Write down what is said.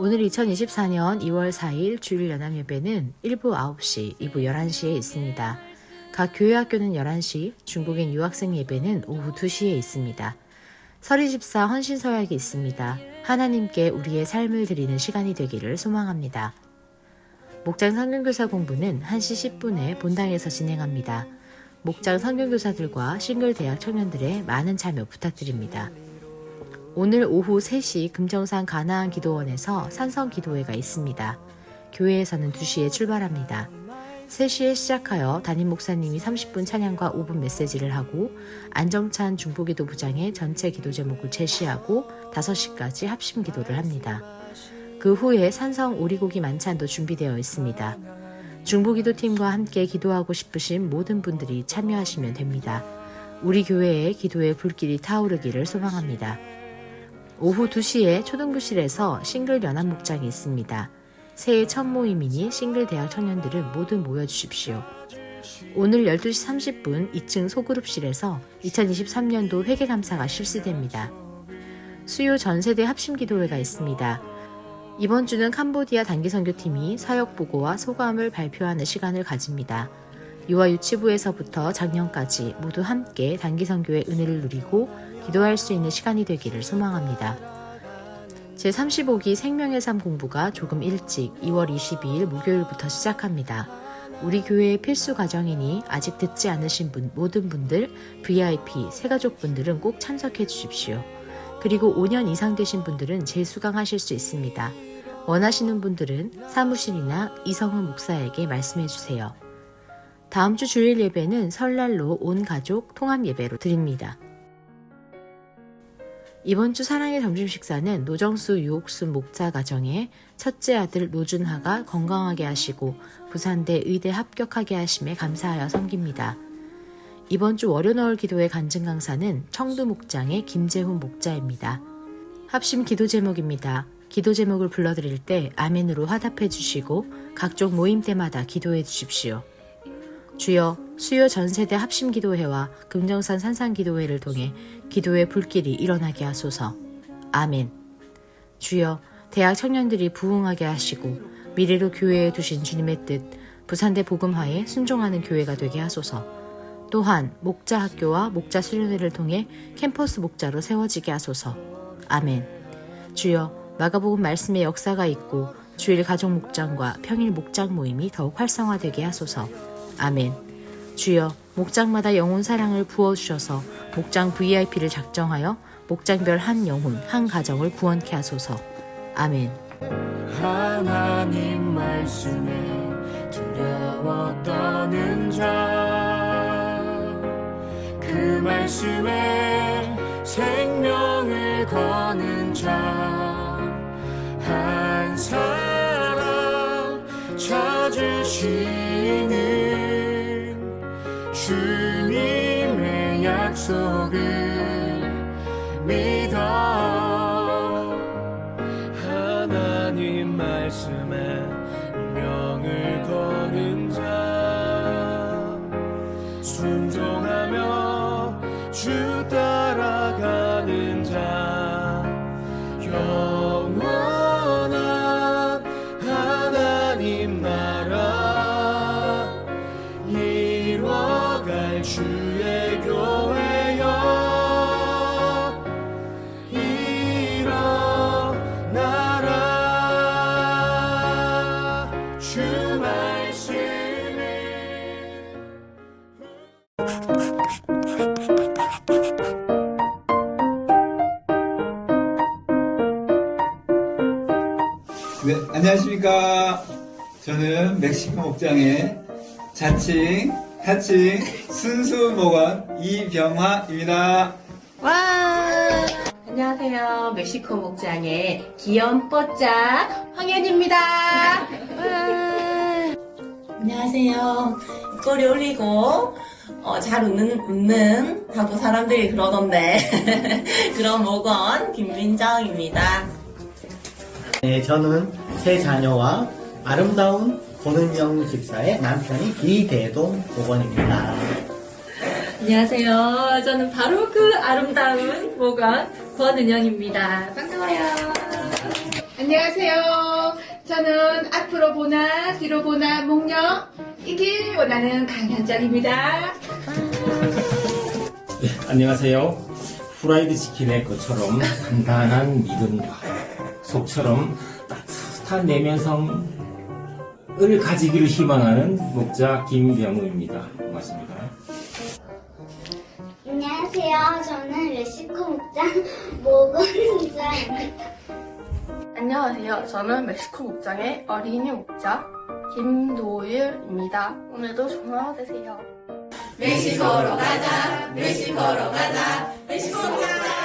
오늘 2024년 2월 4일 주일 연합 예배는 1부 9시, 2부 11시에 있습니다. 각 교회 학교는 11시, 중국인 유학생 예배는 오후 2시에 있습니다. 설이 집사 헌신 서약이 있습니다. 하나님께 우리의 삶을 드리는 시간이 되기를 소망합니다. 목장 성경교사 공부는 1시 10분에 본당에서 진행합니다. 목장 성경교사들과 싱글 대학 청년들의 많은 참여 부탁드립니다. 오늘 오후 3시 금정산 가나안 기도원에서 산성 기도회가 있습니다. 교회에서는 2시에 출발합니다. 3시에 시작하여 담임 목사님이 30분 찬양과 5분 메시지를 하고 안정찬 중보기도 부장의 전체 기도 제목을 제시하고 5시까지 합심 기도를 합니다. 그 후에 산성 오리고기 만찬도 준비되어 있습니다. 중보기도팀과 함께 기도하고 싶으신 모든 분들이 참여하시면 됩니다. 우리 교회의 기도의 불길이 타오르기를 소망합니다. 오후 2시에 초등부실에서 싱글 연합 목장이 있습니다. 새해 첫 모임이니 싱글 대학 청년들은 모두 모여주십시오. 오늘 12시 30분 2층 소그룹실에서 2023년도 회계감사가 실시됩니다. 수요 전세대 합심기도회가 있습니다. 이번 주는 캄보디아 단기선교팀이 사역 보고와 소감을 발표하는 시간을 가집니다. 유아 유치부에서부터 작년까지 모두 함께 단기 선교의 은혜를 누리고 기도할 수 있는 시간이 되기를 소망합니다. 제35기 생명의 삶 공부가 조금 일찍 2월 22일 목요일부터 시작합니다. 우리 교회의 필수 과정이니 아직 듣지 않으신 분, 모든 분들, VIP, 새가족 분들은 꼭 참석해 주십시오. 그리고 5년 이상 되신 분들은 재수강하실 수 있습니다. 원하시는 분들은 사무실이나 이성훈 목사에게 말씀해 주세요. 다음 주 주일 예배는 설날로 온 가족 통합 예배로 드립니다. 이번 주 사랑의 점심 식사는 노정수 유옥순 목자 가정의 첫째 아들 노준하가 건강하게 하시고 부산대 의대 합격하게 하심에 감사하여 섬깁니다. 이번 주 월요너울 기도회 간증 강사는 청두 목장의 김재훈 목자입니다. 합심 기도 제목입니다. 기도 제목을 불러드릴 때 아멘으로 화답해 주시고 각종 모임 때마다 기도해 주십시오. 주여 수요 전세대 합심 기도회와 금정산 산상 기도회를 통해 기도의 불길이 일어나게 하소서. 아멘. 주여 대학 청년들이 부흥하게 하시고 미래로 교회에 두신 주님의 뜻 부산대 복음화에 순종하는 교회가 되게 하소서. 또한 목자 학교와 목자 수련회를 통해 캠퍼스 목자로 세워지게 하소서. 아멘. 주여 마가복음 말씀의 역사가 있고 주일 가족 목장과 평일 목장 모임이 더욱 활성화되게 하소서. 아멘. 주여 목장마다 영혼 사랑을 부어주셔서 목장 VIP를 작정하여 목장별 한 영혼 한 가정을 구원케 하소서. 아멘. 하나님 말씀에 두려워 떠는 자그 말씀에 생명을 거는 자한 사람 찾으시는 주님의 약속을 믿어. 하나님 말씀에 명을 거는 자 순종하며 주 따라가는 자 영원한 하나님 나 네, 안녕하십니까. 저는 멕시코 목장의 자칭, 타칭, 순수 목원 이병화입니다. 와! 안녕하세요. 멕시코 목장의 귀염 뽀짝 황현입니다. 와! 안녕하세요. 입꼬리 올리고 어, 잘 웃는 웃는 하고 사람들이 그러던데 그런 목원 김민정입니다. 네, 저는 세 자녀와 아름다운 권은영 집사의 남편이 이대동 복원입니다. 안녕하세요. 저는 바로 그 아름다운 모건 권은영입니다. 반가워요. 안녕하세요. 저는 앞으로 보나 뒤로 보나 목력 이길 원하는 강현정입니다. 안녕하세요. 후라이드 치킨의 것처럼 단단한 믿음과 속처럼 따뜻한 내면성을 가지기를 희망하는 목자 김병우입니다. 고맙습니다. 안녕하세요. 저는 멕시코 목장 모건수입니다. 안녕하세요. 저는 멕시코 목장의 어린이 목자 김도율입니다. 오늘도 좋은 하루 되세요. 멕시코로 가자, 멕시코로 가자, 멕시코로 가자.